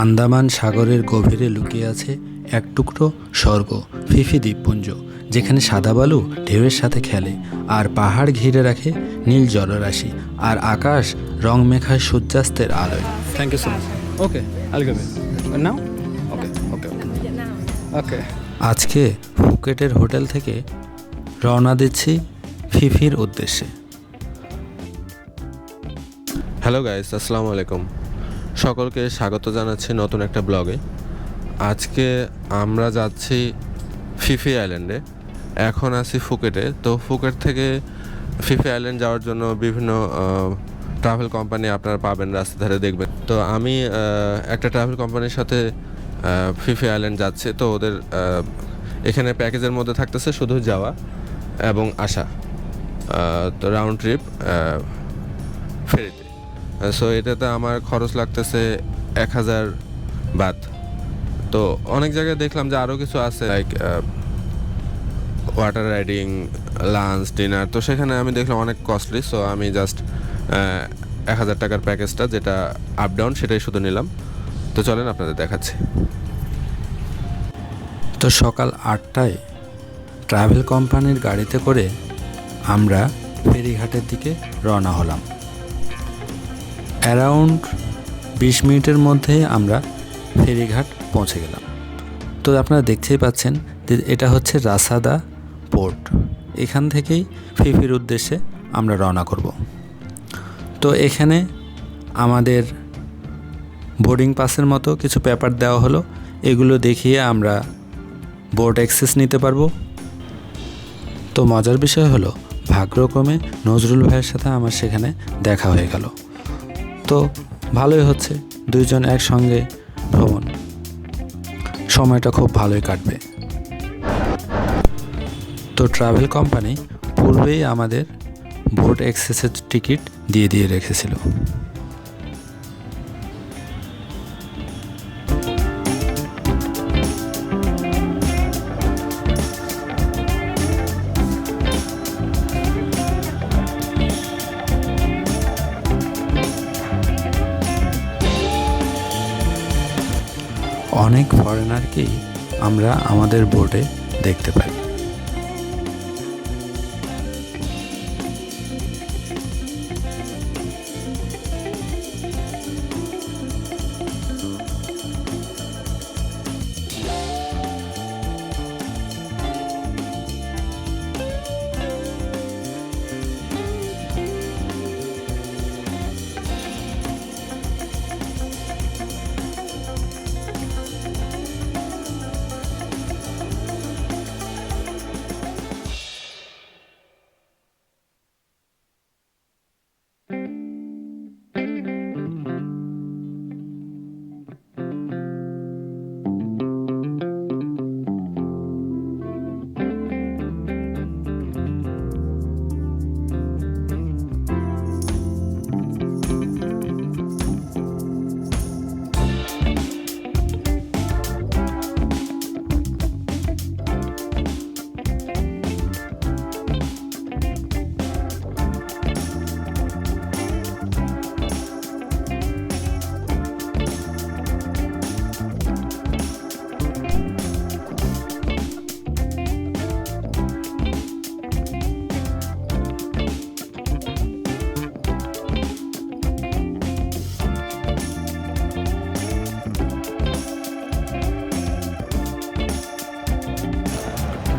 আন্দামান সাগরের গভীরে লুকিয়ে আছে এক টুকরো স্বর্গ ফিফি দ্বীপপুঞ্জ যেখানে সাদা বালু ঢেউয়ের সাথে খেলে আর পাহাড় ঘিরে রাখে নীল জলরাশি আর আকাশ রং মেখায় সূর্যাস্তের আলোয় thank you so much. Okay okay, okay. Okay. আজকে ফুকেটের হোটেল থেকে রওনা দিচ্ছি ফিফির উদ্দেশ্যে হ্যালো গাইস আসসালামু আলাইকুম সকলকে স্বাগত জানাচ্ছি নতুন একটা ব্লগে। আজকে আমরা যাচ্ছি ফিফি আইল্যান্ডে। এখন আছি ফুকেটে। তো ফুকেট থেকে ফিফি আইল্যান্ড যাওয়ার জন্য বিভিন্ন ট্রাভেল কোম্পানি আপনারা পাবেন রাস্তা ধারে দেখবেন। তো আমি একটা ট্রাভেল কোম্পানির সাথে ফিফি আইল্যান্ড যাচ্ছে। তো ওদের এখানে প্যাকেজের মধ্যে থাকতেছে শুধু যাওয়া এবং আসা। তো রাউন্ড ট্রিপ ফেরিতে। সো এটাতে আমার খরচ লাগতেছে এক হাজার বাদ তো অনেক জায়গায় দেখলাম যে আরও কিছু আছে like water riding lunch dinner তো সেখানে আমি দেখলাম অনেক কস্টলি সো আমি জাস্ট এক হাজার টাকার প্যাকেজটা যেটা আপ ডাউন সেটাই শুধু নিলাম। তো চলেন আপনাদের দেখাচ্ছি। তো সকাল আটটায় ট্রাভেল কোম্পানির গাড়িতে করে আমরা ফেরিঘাটের দিকে রওনা হলাম। অ্যারাউন্ড বিশ মিনিটের মধ্যে আমরা ফেরিঘাট পৌঁছে গেলাম। তো আপনারা দেখতেই পাচ্ছেন যে এটা হচ্ছে রাসাদা পোর্ট। এখান থেকেই ফিফির উদ্দেশ্যে আমরা রওনা করব। তো এখানে আমাদের বোর্ডিং পাসের মতো কিছু পেপার দেওয়া হলো। এগুলো দেখিয়ে আমরা বোর্ড অ্যাক্সেস নিতে পারব। তো মজার বিষয় হলো, ভাগ্যক্রমে নজরুল ভাইয়ের সাথে আমার সেখানে দেখা হয়ে গেল। তো ভালোই হচ্ছে, দুইজন একসঙ্গে ভ্রমণ। সময়টা খুব ভালোই কাটবে। তো ট্রাভেল কোম্পানি পূর্বেই আমাদের বোর্ড এক্সেসের টিকিট দিয়ে দিয়ে রেখেছিল। অনেক ফরেনারকেই আমরা আমাদের বোর্ডে দেখতে পাই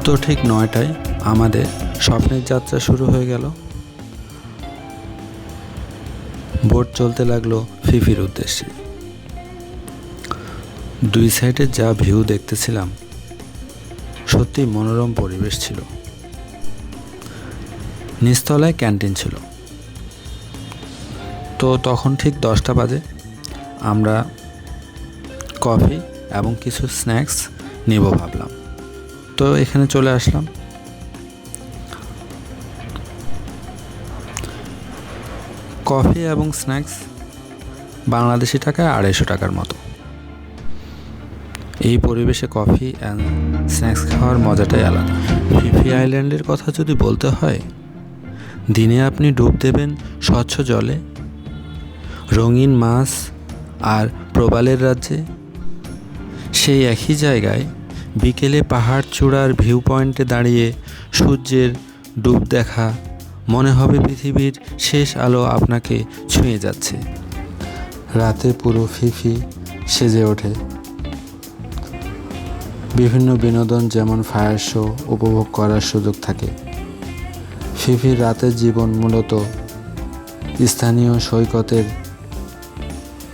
তো ঠিক নয়টায় আমাদের স্বপ্নের যাত্রা শুরু হয়ে গেল। বোট চলতে লাগল ফিফির উদ্দেশ্যে। দুই সাইডে যা ভিউ দেখতেছিলাম, সত্যি মনোরম পরিবেশ ছিল। নিচতলায় ক্যান্টিন ছিল। তো তখন ঠিক দশটা বাজে। আমরা কফি এবং কিছু স্ন্যাক্স নেব ভাবলাম। তো এখানে চলে আসলাম। কফি এবং স্ন্যাক্স বাংলাদেশি টাকায় আড়াইশো টাকার মতো। এই পরিবেশে কফি অ্যান্ড স্ন্যাক্স খাওয়ার মজাটাই আলাদা। ফিফি আইল্যান্ডের কথা যদি বলতে হয়, দিনে আপনি ডুব দেবেন স্বচ্ছ জলে, রঙিন মাছ আর প্রবালের রাজ্যে। সেই একই জায়গায় বিকেলে পাহাড় চূড়ার ভিউ পয়েন্টে দাঁড়িয়ে সূর্যের ডুব দেখা মনে হবে পৃথিবীর শেষ আলো আপনাকে ছুঁয়ে যাচ্ছে। রাতে পুরো ফিফি সেজে ওঠে। বিভিন্ন বিনোদন যেমন ফায়ার শো উপভোগ করার সুযোগ থাকে। ফিফির রাতের জীবন মূলত স্থানীয় সৈকতের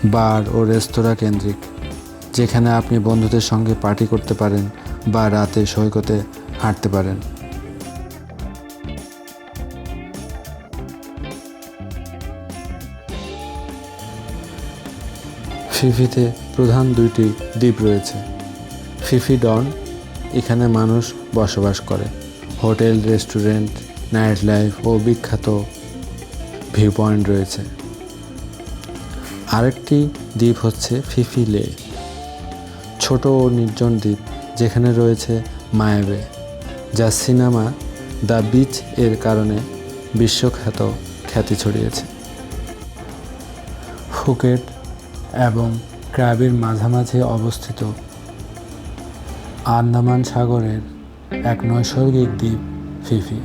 বার ও রেস্তোরাঁ কেন্দ্রিক। যেখানে আপনি বন্ধুদের সঙ্গে পার্টি করতে পারেন বা রাতে সৈকতে হাঁটতে পারেন। ফিফিতে প্রধান দুইটি দ্বীপ রয়েছে। ফিফি ডন, এখানে মানুষ বসবাস করে। হোটেল, রেস্টুরেন্ট, নাইট লাইফ ও বিখ্যাত ভিউ পয়েন্ট রয়েছে। আরেকটি দ্বীপ হচ্ছে ফিফি লে ছোট ও নির্জন দ্বীপ যেখানে রয়েছে মায়াবে, যা সিনেমা দ্য বিচ এর কারণে বিশ্বখ্যাত খ্যাতি ছড়িয়েছে। ফুকেট এবং ক্র্যাবের মাঝামাঝি অবস্থিত আন্দামান সাগরের এক নৈসর্গিক দ্বীপ ফিফি।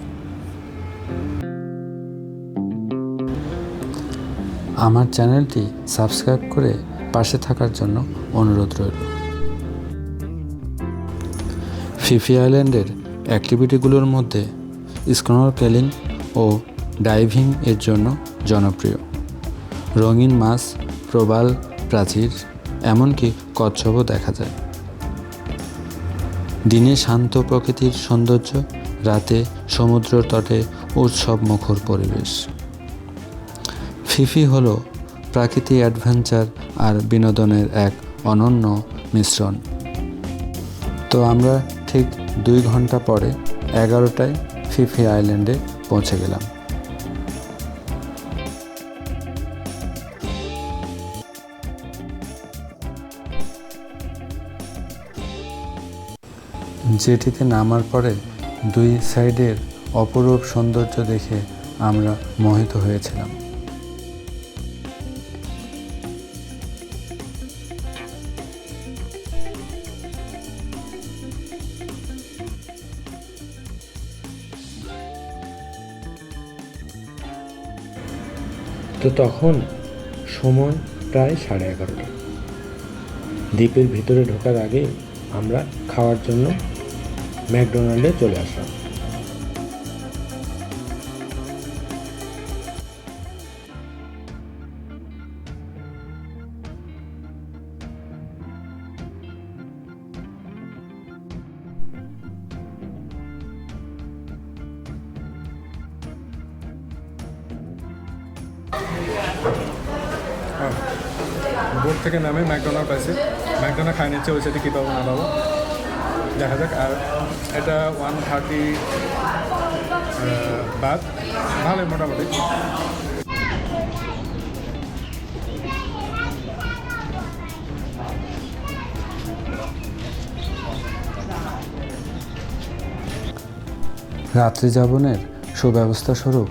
আমার চ্যানেলটি সাবস্ক্রাইব করে পাশে থাকার জন্য অনুরোধ রইল। ফিফি আইল্যান্ডের অ্যাক্টিভিটিগুলোর মধ্যে স্নোরকেলিং ও ডাইভিং এর জন্য জনপ্রিয়। রঙিন মাছ, প্রবাল, প্রাচীর, এমনকি কচ্ছপও দেখা যায়। দিনে শান্ত প্রকৃতির সৌন্দর্য, রাতে সমুদ্র তটে উৎসব মুখর পরিবেশ। ফিফি হল প্রাকৃতিক অ্যাডভেঞ্চার আর বিনোদনের এক অনন্য মিশ্রণ। তো আমরা ঠিক দুই ঘণ্টা পরে এগারোটায় ফিফি আইল্যান্ডে পৌঁছে গেলাম। যেটিতে নামার পরে দুই সাইডের অপরূপ সৌন্দর্য দেখে আমরা মোহিত হয়েছিলাম। তো তখন সময় প্রায় সাড়ে এগারোটা। দ্বীপের ভিতরে ঢোকার আগে আমরা খাওয়ার জন্য ম্যাকডোনাল্ডে চলে আসলাম। বোট থেকে নামে ম্যাকডোনাল্ড পাইছি। ম্যাকডোনাল্ড খাই নিচ্ছে, ওই সাইডে কী পাবো, না পাবো। দেখা যাক, আর এটা ওয়ান থার্টি বাদ। ভালোই, মোটামুটি। রাত্রি যাপনের সুব্যবস্থা স্বরূপ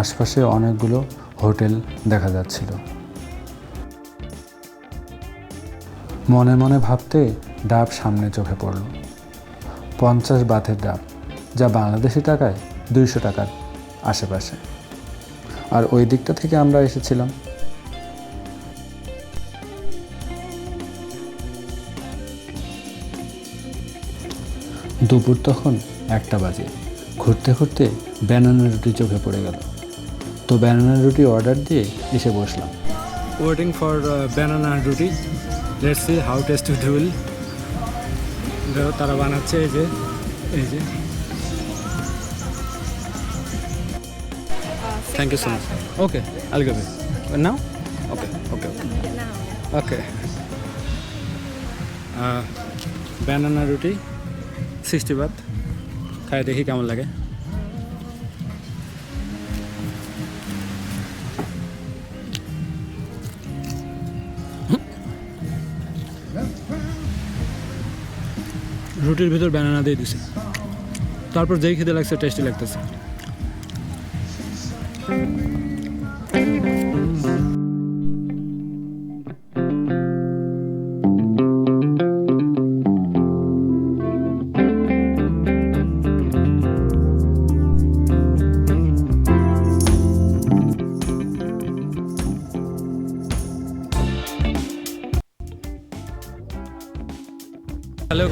আশপাশে অনেকগুলো হোটেল দেখা যাচ্ছিল। মনে মনে ভাবতে ডাব সামনে চোখে পড়ল। পঞ্চাশ বাথের ডাব, যা বাংলাদেশি টাকায় দুইশো টাকার আশেপাশে। আর ওই দিকটা থেকে আমরা এসেছিলাম। দুপুর তখন একটা বাজে। ঘুরতে ঘুরতে ব্যানানা রুটি চোখে পড়ে গেল। তো ব্যানানা রুটি অর্ডার দিয়ে এসে বসলাম। Waiting for banana roti let's see how taste it will তারা বানাচ্ছে এই যে এই যে। Thank you so much okay all give now okay okay okay banana roti sixty baht খাই দেখি কেমন লাগে রুটির ভিতর ব্যানানা দিয়ে দিছে। তারপর যেই খেতে লাগছে টেস্টি লাগতেছে।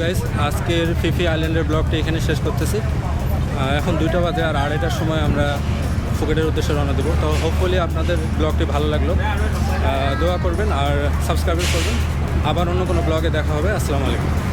গাইস আজকের ফিফি আইল্যান্ডের ব্লগটি এখানে শেষ করতেছি। এখন দুইটা বাজে আর আড়াইটার সময় আমরা ফুকেটের উদ্দেশ্যে রওনা দেবো। তো হোপফুলি আপনাদের ব্লগটি ভালো লাগল। দোয়া করবেন আর সাবস্ক্রাইব করবেন। আবার অন্য কোনো ব্লগে দেখা হবে। আসসালামু আলাইকুম।